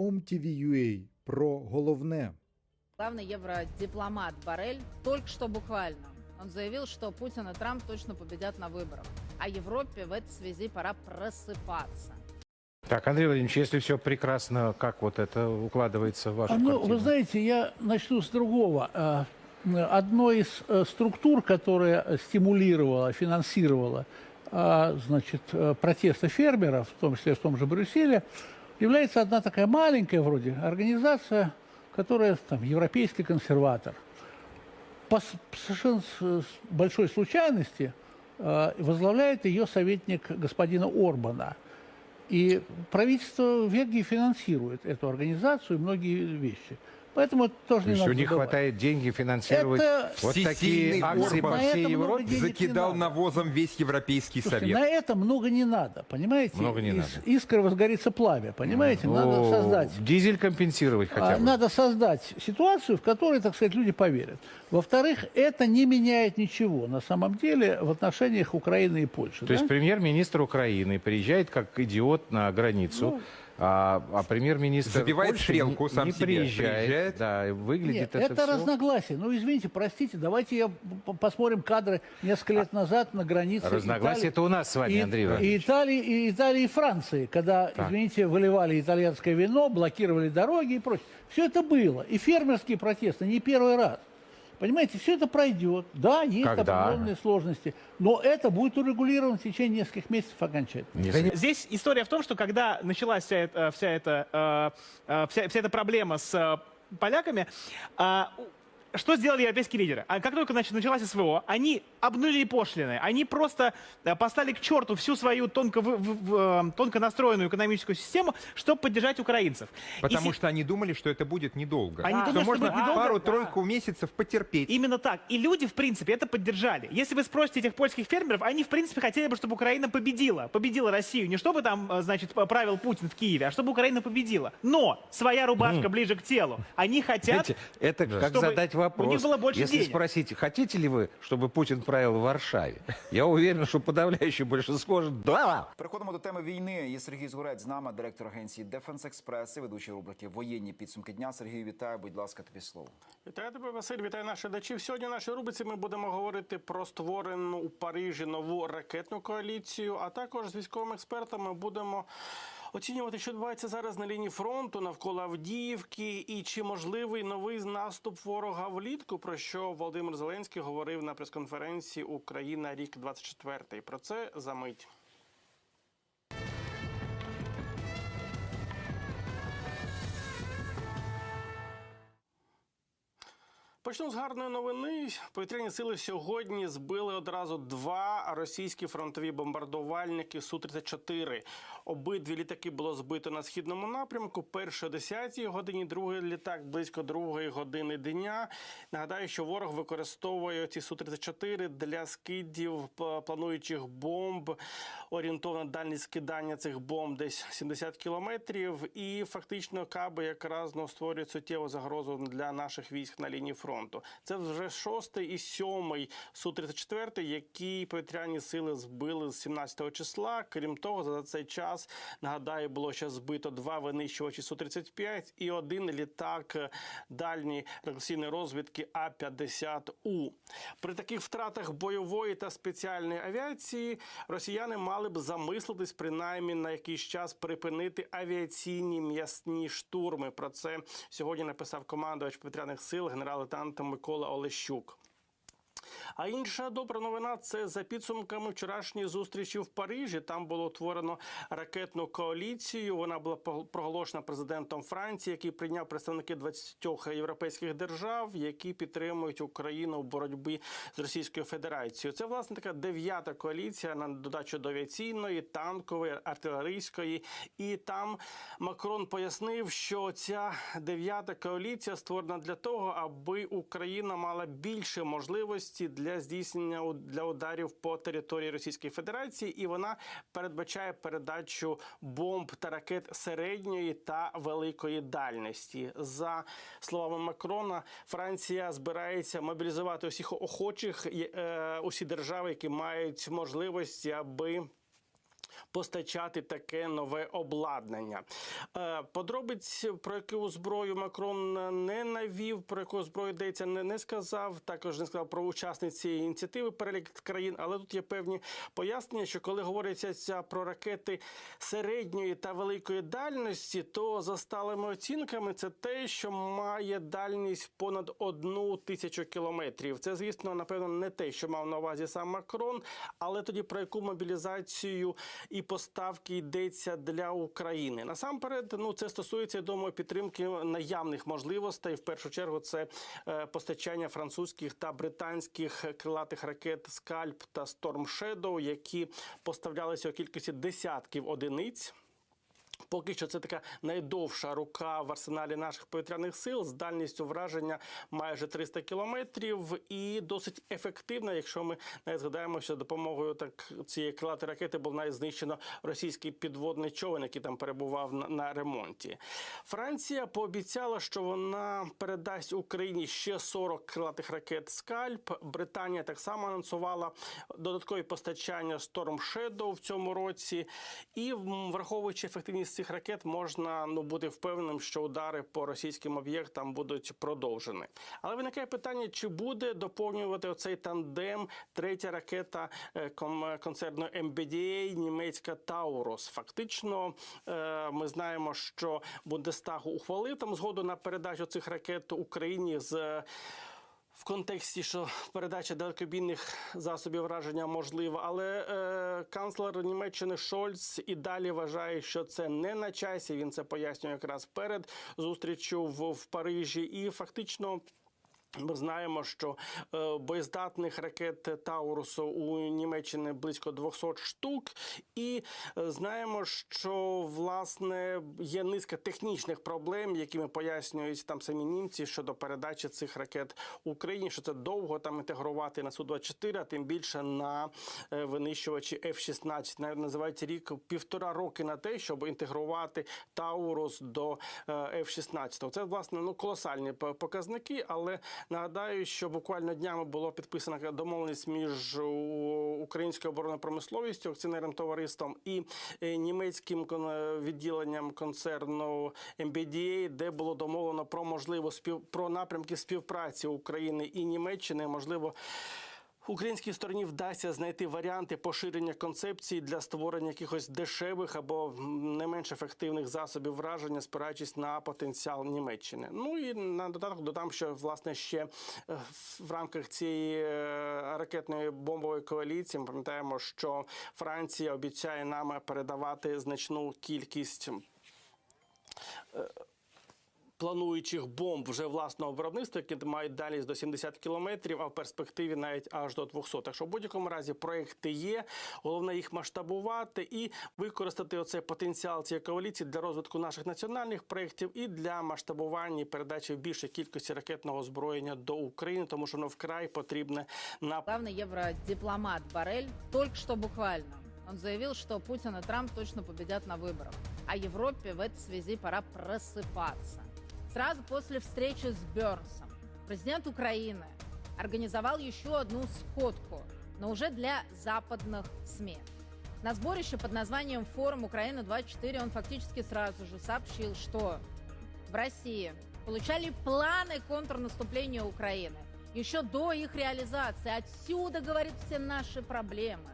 OMTV.ua про головне. Главный евродипломат Барель только что буквально. Он заявил, что Путин и Трамп точно победят на выборах. А Европе в этой связи пора просыпаться. Так, Андрей Владимирович, если все прекрасно, как вот это укладывается в вашу А, Ну, картину? вы знаете, я начну с другого. А, Одной из э, структур, которая стимулировала, финансировала а, значит, э, протесты фермеров, в том числе в том же Брюсселе, является одна такая маленькая вроде организация, которая там европейский консерватор. По совершенно большой случайности э, возглавляет ее советник господина Орбана. И правительство Венгрии финансирует эту организацию и многие вещи. Поэтому это тоже То не есть надо у них забывать. хватает деньги финансировать Это вот такие акции Орбан. по всей Европе? денег не Закидал навозом весь Европейский Слушайте, совет. на это много не надо, понимаете? Много не Из надо. искры возгорится пламя, понимаете? Надо Ну, создать Дизель компенсировать хотя А, бы. Надо создать ситуацию, в которой, так сказать, люди поверят. Во-вторых, это не меняет ничего на самом деле в отношениях Украины и Польши. То да? есть премьер-министр Украины приезжает как идиот на границу, а, а премьер-министр Забивает Польши стрелку, не, сам не себе приезжает, приезжает. Да, и выглядит Нет, это, это, всё- разногласия. Ну, извините, простите, давайте я посмотрим кадры несколько лет назад на границе Разногласия Италии- это у нас с вами, и, Андрей и Иванович. Италии, и Италии, и Франции, когда, Так. извините, выливали итальянское вино, блокировали дороги и прочее. Все это было. И фермерские протесты не первый раз. Понимаете, все это пройдет. Да, есть Когда? определенные сложности, но это будет урегулировано в течение нескольких месяцев окончательно. Не Здесь история в том, что когда началась вся эта, вся эта, э, э, вся, вся эта проблема с э, поляками, э, у- что сделали европейские лидеры? А как только нач- началась СВО, они обнулили пошлины, они просто э, послали к черту всю свою тонко, в- в- э, тонко настроенную экономическую систему, чтобы поддержать украинцев. И Потому се- что они думали, что это будет недолго. Они что думали, что можно будет недолго, пару-тройку месяцев потерпеть. Именно так. И люди, в принципе, это поддержали. Если вы спросите этих польских фермеров, они, в принципе, хотели бы, чтобы Украина победила. Победила Россию. Не чтобы там, э, значит, правил Путин в Киеве, а чтобы Украина победила. Но своя рубашка ближе к телу. Они хотят... Знаете, это как Чтобы задать вопрос. них было больше Если денег. спросить, хотите ли вы, чтобы Путин правил в Варшаве? Я уверен, что подавляющее большинство же да. Переходимо до теми війни. Є Сергій Згурець з нами, директор агенції Дефенс Експрес і ведучий рубрики Воєнні підсумки дня. Сергій, вітаю. Будь ласка, тобі слово. Вітаю тебе, Василь, вітаю наших глядачів. Сьогодні в нашій рубриці ми будемо говорити про створену у Парижі нову ракетну коаліцію, а також з військовими експертами будемо оцінювати, що відбувається зараз на лінії фронту навколо Авдіївки, і чи можливий новий наступ ворога влітку, про що Володимир Зеленський говорив на прес-конференції Україна рік 24 Про це за мить. Почну з гарної новини. Повітряні сили сьогодні збили одразу два російські фронтові бомбардувальники Су-34. Обидві літаки було збито на східному напрямку. Перший о 10-й годині, другий літак близько другої години дня. Нагадаю, що ворог використовує ці Су-34 для скидів плануючих бомб. Орієнтовна дальність скидання цих бомб десь 70 кілометрів. І фактично каби якраз ну, створюють суттєву загрозу для наших військ на лінії фронту. Це вже шостий і сьомий Су-34, які повітряні сили збили з 17 числа. Крім того, за цей час нагадаю, було ще збито два винищувачі Су-35 і один літак е, дальньої розвідки А-50У. При таких втратах бойової та спеціальної авіації росіяни мали б замислитись принаймні на якийсь час припинити авіаційні м'ясні штурми. Про це сьогодні написав командувач повітряних сил генерал-лейтенант Микола Олещук. А інша добра новина це за підсумками вчорашньої зустрічі в Парижі. Там було утворено ракетну коаліцію. Вона була проголошена президентом Франції, який прийняв представники 20 європейських держав, які підтримують Україну в боротьбі з Російською Федерацією. Це власне така дев'ята коаліція на додачу до авіаційної, танкової, артилерійської. І там Макрон пояснив, що ця дев'ята коаліція створена для того, аби Україна мала більше можливості для здійснення для ударів по території Російської Федерації, і вона передбачає передачу бомб та ракет середньої та великої дальності. За словами Макрона, Франція збирається мобілізувати усіх охочих, е, усі держави, які мають можливості, аби постачати таке нове обладнання. Е, Подробиць про яку зброю Макрон не навів, про яку зброю йдеться, не, не сказав. Також не сказав про учасниць цієї ініціативи перелік країн. Але тут є певні пояснення, що коли говориться про ракети середньої та великої дальності, то за сталими оцінками це те, що має дальність понад одну тисячу кілометрів. Це, звісно, напевно, не те, що мав на увазі сам Макрон, але тоді про яку мобілізацію і поставки йдеться для України. Насамперед, ну це стосується я думаю, підтримки наявних можливостей. В першу чергу це е, постачання французьких та британських крилатих ракет Скальп та Storm Shadow, які поставлялися у кількості десятків одиниць. Поки що це така найдовша рука в арсеналі наших повітряних сил з дальністю враження майже 300 кілометрів і досить ефективна, якщо ми навіть згадаємо, що допомогою так цієї крилатої ракети був навіть знищено російський підводний човен, який там перебував на, на ремонті. Франція пообіцяла, що вона передасть Україні ще 40 крилатих ракет Скальп. Британія так само анонсувала додаткові постачання Storm Shadow в цьому році. І враховуючи ефективність цих ракет, можна ну бути впевненим, що удари по російським об'єктам будуть продовжені. Але виникає питання, чи буде доповнювати оцей тандем третя ракета е, ком- концерну MBDA, німецька Таурус. Фактично, е, ми знаємо, що Бундестаг ухвалив там згоду на передачу цих ракет Україні з. В контексті, що передача далекобійних засобів враження можлива, але е, канцлер Німеччини Шольц і далі вважає, що це не на часі. Він це пояснює якраз перед зустрічю в, в Парижі, і фактично. Ми знаємо, що е, боєздатних ракет Таурусу у Німеччині близько 200 штук, і е, знаємо, що власне є низка технічних проблем, якими пояснюють там самі німці щодо передачі цих ракет Україні. Що це довго там інтегрувати на су 24 а тим більше на е, винищувачі F-16. Навіть називають рік півтора роки на те, щоб інтегрувати Таурус до е, F-16. Це власне ну колосальні показники, але нагадаю, що буквально днями було підписана домовленість між українською оборонною промисловістю, акціонерним товариством і е, німецьким е, відділенням концерну MBDA, де було домовлено про можливу спів про напрямки співпраці України і Німеччини. Можливо. Українській стороні вдасться знайти варіанти поширення концепції для створення якихось дешевих або не менш ефективних засобів враження, спираючись на потенціал Німеччини. Ну і на додаток додам, що власне ще е, в рамках цієї е, ракетної бомбової коаліції ми пам'ятаємо, що Франція обіцяє нам передавати значну кількість плануючих бомб вже власного виробництва, які мають дальність до 70 кілометрів, а в перспективі навіть аж до 200. Так що в будь-якому разі проекти є. Головне їх масштабувати і використати оцей потенціал цієї коаліції для розвитку наших національних проєктів і для масштабування і передачі в більшій кількості ракетного озброєння до України, тому що воно вкрай потрібне на Главный евродипломат Барель только что буквально. Он заявил, что Путин и Трамп точно победят на выборах. А Европе в этой связи пора просыпаться. Сразу после встречи с Бернсом президент Украины организовал еще одну сходку, но уже для западных СМИ. На сборище под названием «Форум Украина-24» он фактически сразу же сообщил, что в России получали планы контрнаступления Украины еще до их реализации. Отсюда, говорит, все наши проблемы.